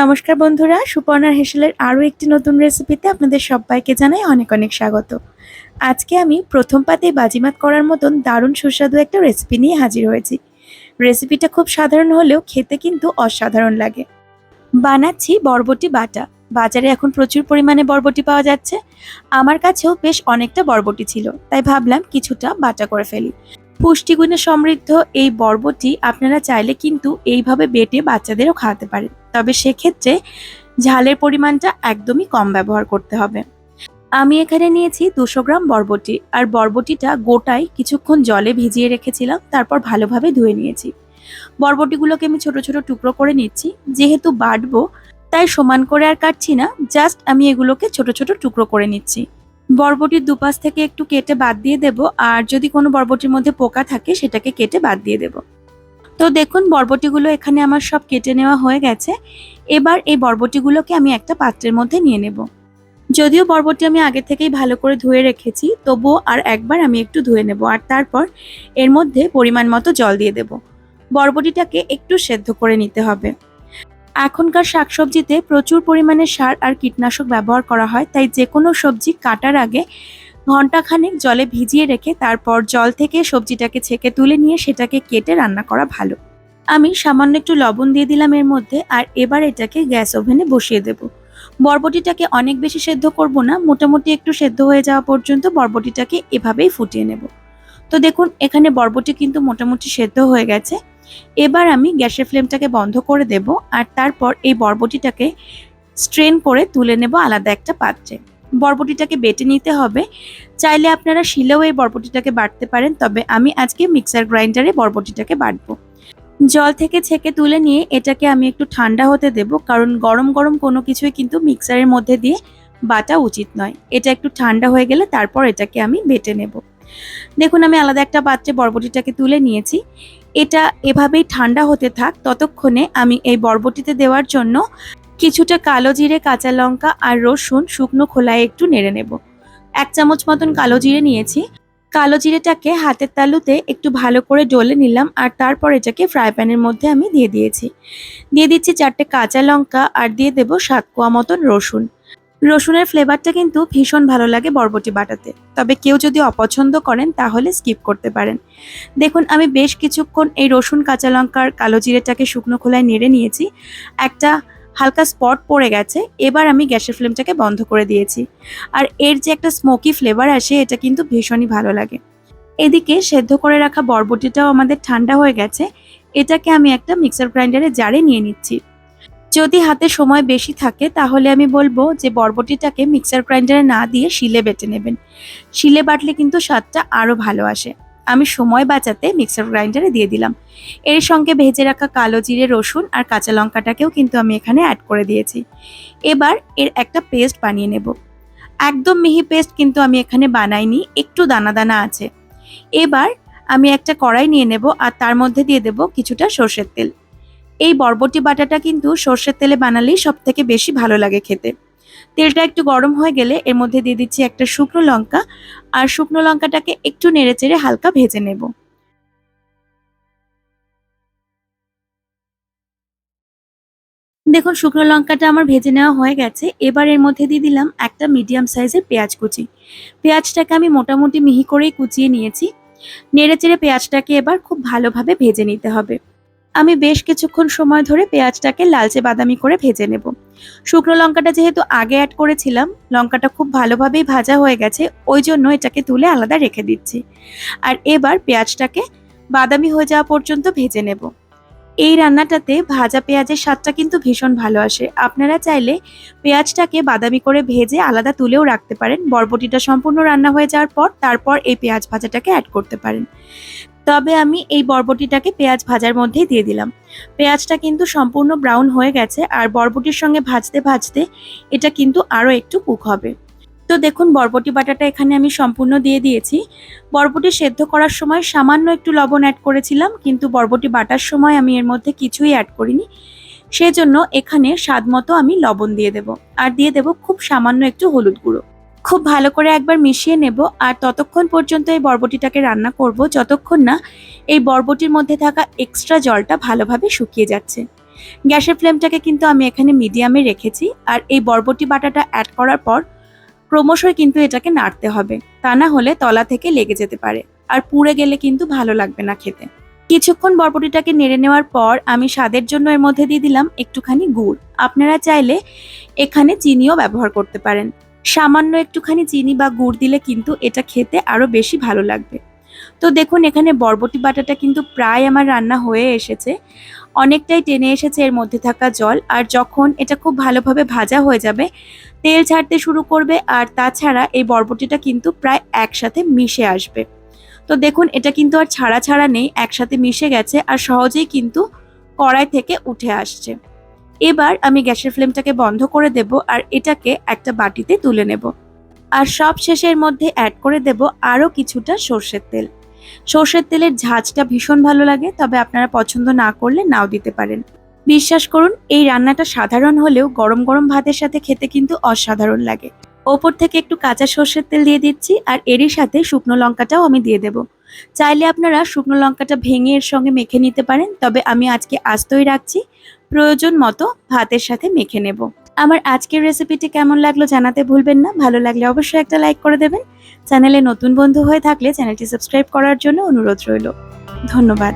নমস্কার বন্ধুরা সুপর্ণার হেসেলের আরও একটি নতুন রেসিপিতে আপনাদের সবাইকে জানাই অনেক অনেক স্বাগত। আজকে আমি প্রথম পাতে বাজিমাত করার মতন দারুণ সুস্বাদু একটা রেসিপি নিয়ে হাজির হয়েছি। রেসিপিটা খুব সাধারণ হলেও খেতে কিন্তু অসাধারণ লাগে। বানাচ্ছি বরবটি বাটা। বাজারে এখন প্রচুর পরিমাণে বরবটি পাওয়া যাচ্ছে। আমার কাছেও বেশ অনেকটা বরবটি ছিল, তাই ভাবলাম কিছুটা বাটা করে ফেলি। পুষ্টিগুণে সমৃদ্ধ এই বরবটি আপনারা চাইলে কিন্তু এইভাবে বেটে বাচ্চাদেরও খাওয়াতে পারেন। তবে সেক্ষেত্রে ঝালের পরিমাণটা একদমই কম ব্যবহার করতে হবে। আমি এখানে নিয়েছি দুশো গ্রাম বরবটি, আর বরবটিটা গোটায় কিছুক্ষণ জলে ভিজিয়ে রেখেছিলাম, তারপর ভালোভাবে ধুয়ে নিয়েছি। বরবটিগুলোকে আমি ছোট ছোট টুকরো করে নিচ্ছি, যেহেতু বাটবো, তাই সমান করে আর কাটছি না, জাস্ট আমি এগুলোকে ছোট ছোট টুকরো করে নিচ্ছি। বরবটির দুপাশ থেকে একটু কেটে বাদ দিয়ে দেব, আর যদি কোনো বরবটির মধ্যে পোকা থাকে, সেটাকে কেটে বাদ দিয়ে দেব। তো দেখুন, বরবটিগুলো এখানে আমার সব কেটে নেওয়া হয়ে গেছে। এবার এই বরবটিগুলোকে আমি একটা পাত্রের মধ্যে নিয়ে নেব। যদিও বরবটি আমি আগে থেকেই ভালো করে ধুয়ে রেখেছি, তবুও আর একবার আমি একটু ধুয়ে নেব আর তারপর এর মধ্যে পরিমাণ মতো জল দিয়ে দেব। বরবটিটাকে একটু সেদ্ধ করে নিতে হবে। এখনকার শাকসবজিতে প্রচুর পরিমাণে সার আর কীটনাশক ব্যবহার করা হয়, তাই যে কোনো সবজি কাটার আগে ঘন্টাখানেক জলে ভিজিয়ে রেখে তারপর জল থেকে সবজিটাকে ছেঁকে তুলে নিয়ে সেটাকে কেটে রান্না করা ভালো। আমি সামান্য একটু লবণ দিয়ে দিলাম এর মধ্যে আর এবার এটাকে গ্যাস ওভেনে বসিয়ে দেব। বরবটিটাকে অনেক বেশি সেদ্ধ করব না, মোটামুটি একটু সেদ্ধ হয়ে যাওয়া পর্যন্ত বরবটিটাকে এভাবেই ফুটিয়ে নেব। তো দেখুন, এখানে বরবটি কিন্তু মোটামুটি সেদ্ধ হয়ে গেছে। এবার আমি গ্যাসের ফ্লেমটাকে বন্ধ করে দেব আর তারপর এই বরবটিটাকে স্ট্রেন করে তুলে নেব আলাদা একটা পাত্রে। বরবটিটাকে বেটে নিতে হবে। চাইলে আপনারা শিলেও এই বরবটিটাকে বাটতে পারেন, তবে আমি আজকে মিক্সার গ্রাইন্ডারে বরবটিটাকে বাটবো। জল থেকে ছেঁকে তুলে নিয়ে এটাকে আমি একটু ঠান্ডা হতে দেব, কারণ গরম গরম কোনো কিছুই কিন্তু মিক্সারের মধ্যে দিয়ে বাটা উচিত নয়। এটা একটু ঠান্ডা হয়ে গেলে তারপর এটাকে আমি বেটে নেব। দেখুন, আমি আলাদা একটা পাত্রে বরবটিটাকে তুলে নিয়েছি। এটা এভাবেই ঠান্ডা হতে থাক, ততক্ষণে আমি এই বরবটিতে দেওয়ার জন্য কিছুটা কালো জিরে, কাঁচা লঙ্কা আর রসুন শুকনো খোলায় একটু নেড়ে নেব। এক চামচ মতন কালো জিরে নিয়েছি। কালো জিরেটাকে হাতের তালুতে একটু ভালো করে ডলে নিলাম আর তারপর এটাকে ফ্রাই প্যানের মধ্যে আমি দিয়ে দিয়েছি। দিয়ে দিচ্ছি চারটে কাঁচা লঙ্কা আর দিয়ে দেব সাত কোয়া মতন রসুন। রসুনের ফ্লেভারটা কিন্তু ভীষণ ভালো লাগে বরবটি বাটাতে। তবে কেউ যদি অপছন্দ করেন তাহলে স্কিপ করতে পারেন। দেখুন, আমি বেশ কিছুক্ষণ এই রসুন, কাঁচা লঙ্কার কালো জিরেটাকে শুকনো খোলায় নেড়ে নিয়েছি। একটা হালকা স্পট পড়ে গেছে, এবার আমি গ্যাসের ফ্লেমটাকে বন্ধ করে দিয়েছি। আর এর যে একটা স্মোকি ফ্লেভার আসে, এটা কিন্তু ভীষণই ভালো লাগে। এদিকে সেদ্ধ করে রাখা বরবটিটাও আমাদের ঠান্ডা হয়ে গেছে, এটাকে আমি একটা মিক্সার গ্রাইন্ডারে জারে নিয়ে নিচ্ছি। যদি হাতে সময় বেশি থাকে, তাহলে আমি বলব যে বরবটিটাকে মিক্সার গ্রাইন্ডারে না দিয়ে শিলে বেটে নেবেন। শিলে বাটলে কিন্তু স্বাদটা আরও ভালো আসে। আমি সময় বাঁচাতে মিক্সার গ্রাইন্ডারে দিয়ে দিলাম। এর সঙ্গে ভেজে রাখা কালো জিরে, রসুন আর কাঁচা লঙ্কাটাকেও কিন্তু আমি এখানে অ্যাড করে দিয়েছি। এবার এর একটা পেস্ট বানিয়ে নেব। একদম মিহি পেস্ট কিন্তু আমি এখানে বানাইনি, একটু দানা দানা আছে। এবার আমি একটা কড়াই নিয়ে নেব আর তার মধ্যে দিয়ে দেব কিছুটা সর্ষের তেল। এই বরবটি বাটাটা কিন্তু সর্ষের তেলে বানালেই সব থেকে বেশি ভালো লাগে খেতে। তেলটা একটু গরম হয়ে গেলে এর মধ্যে দিয়ে দিচ্ছি একটা শুকনো লঙ্কা আর শুকনো লঙ্কাটাকে একটু নেড়ে চেড়ে হালকা ভেজে নেব। দেখুন, শুকনো লঙ্কাটা আমার ভেজে নেওয়া হয়ে গেছে। এবার এর মধ্যে দিয়ে দিলাম একটা মিডিয়াম সাইজের পেঁয়াজ কুচি। পেঁয়াজটাকে আমি মোটামুটি মিহি করেই কুচিয়ে নিয়েছি। নেড়ে চেড়ে পেঁয়াজটাকে এবার খুব ভালোভাবে ভেজে নিতে হবে। আমি বেশ কিছুক্ষণ সময় ধরে পেঁয়াজটাকে লালচে বাদামি করে ভেজে নেব। শুকনো লঙ্কাটা যেহেতু আগে অ্যাড করেছিলাম, লঙ্কাটা খুব ভালোভাবেই ভাজা হয়ে গেছে, ওই জন্য এটাকে তুলে আলাদা রেখে দিচ্ছি। আর এবার পেঁয়াজটাকে বাদামি হয়ে যাওয়া পর্যন্ত ভেজে নেব। এই রান্নাটাতে ভাজা পেঁয়াজের স্বাদটা কিন্তু ভীষণ ভালো আসে। আপনারা চাইলে পেঁয়াজটাকে বাদামি করে ভেজে আলাদা তুলেও রাখতে পারেন। বরবটিটা সম্পূর্ণ রান্না হয়ে যাওয়ার পর তারপর এই পেঁয়াজ ভাজাটাকে অ্যাড করতে পারেন। তবে আমি এই বরবটিটাকে পেঁয়াজ ভাজার মধ্যেই দিয়ে দিলাম। পেঁয়াজটা কিন্তু সম্পূর্ণ ব্রাউন হয়ে গেছে আর বরবটির সঙ্গে ভাজতে ভাজতে এটা কিন্তু আরও একটু কুক হবে। তো দেখুন, বরবটি বাটাটা এখানে আমি সম্পূর্ণ দিয়ে দিয়েছি। বরবটি সেদ্ধ করার সময় সামান্য একটু লবণ অ্যাড করেছিলাম, কিন্তু বরবটি বাটার সময় আমি এর মধ্যে কিছুই অ্যাড করিনি। সেজন্য এখানে স্বাদ মতো আমি লবণ দিয়ে দেব, আর দিয়ে দেব খুব সামান্য একটু হলুদ গুঁড়ো। খুব ভালো করে একবার মিশিয়ে নেব, আর ততক্ষণ পর্যন্ত এই বরবটিটাকে রান্না করব, যতক্ষণ না এই বরবটির মধ্যে থাকা এক্সট্রা জলটা ভালোভাবে শুকিয়ে যাচ্ছে। গ্যাসের ফ্লেমটাকে কিন্তু আমি এখানে মিডিয়ামে রেখেছি, আর এই বরবটি বাটাটা অ্যাড করার পর ক্রমশই কিন্তু এটাকে নাড়তে হবে। তা না হলে তলা থেকে লেগে যেতে পারে, আর পুড়ে গেলে কিন্তু ভালো লাগবে না খেতে। কিছুক্ষণ বরবটিটাকে নেড়ে নেওয়ার পর আমি স্বাদের জন্য এর মধ্যে দিয়ে দিলাম একটুখানি গুড়। আপনারা চাইলে এখানে চিনিও ব্যবহার করতে পারেন। সামান্য একটুখানি চিনি বা গুড় দিলে কিন্তু এটা খেতে আরও বেশি ভালো লাগবে। তো দেখুন, এখানে বরবটি বাটাটা কিন্তু প্রায় আমার রান্না হয়ে এসেছে। অনেকটাই টেনে এসেছে এর মধ্যে থাকা জল, আর যখন এটা খুব ভালোভাবে ভাজা হয়ে যাবে তেল ছাড়তে শুরু করবে আর তাছাড়া এই বরবটিটা কিন্তু প্রায় একসাথে মিশে আসবে। তো দেখুন, এটা কিন্তু আর ছাড়া ছাড়া নেই, একসাথে মিশে গেছে আর সহজেই কিন্তু কড়াই থেকে উঠে আসছে। এবার আমি গ্যাসের ফ্লেমটাকে বন্ধ করে দেব আর এটাকে একটা বাটিতে তুলে নেব। আর সব শেষের মধ্যে অ্যাড করে দেব আরও কিছুটা সর্ষের তেল। সর্ষের তেলের ঝাঁজটা ভীষণ ভালো লাগে, তবে আপনারা পছন্দ না করলে নাও দিতে পারেন। বিশ্বাস করুন, এই রান্নাটা সাধারণ হলেও গরম গরম ভাতের সাথে খেতে কিন্তু অসাধারণ লাগে। ওপর থেকে একটু কাঁচা সর্ষের তেল দিয়ে দিচ্ছি আর এরই সাথে শুকনো লঙ্কাটাও আমি দিয়ে দেব। চাইলে আপনারা শুকনো লঙ্কাটা ভেঙে এর সঙ্গে মেখে নিতে পারেন, তবে আমি আজকে আস্তই রাখছি। প্রয়োজন মতো ভাতের সাথে মেখে নেব। আমার আজকের রেসিপিটি কেমন লাগল জানাতে ভুলবেন না। ভালো লাগলে অবশ্যই একটা লাইক করে দেবেন। চ্যানেলে নতুন বন্ধু হয়ে থাকলে চ্যানেলটি সাবস্ক্রাইব করার জন্য অনুরোধ রইল। ধন্যবাদ।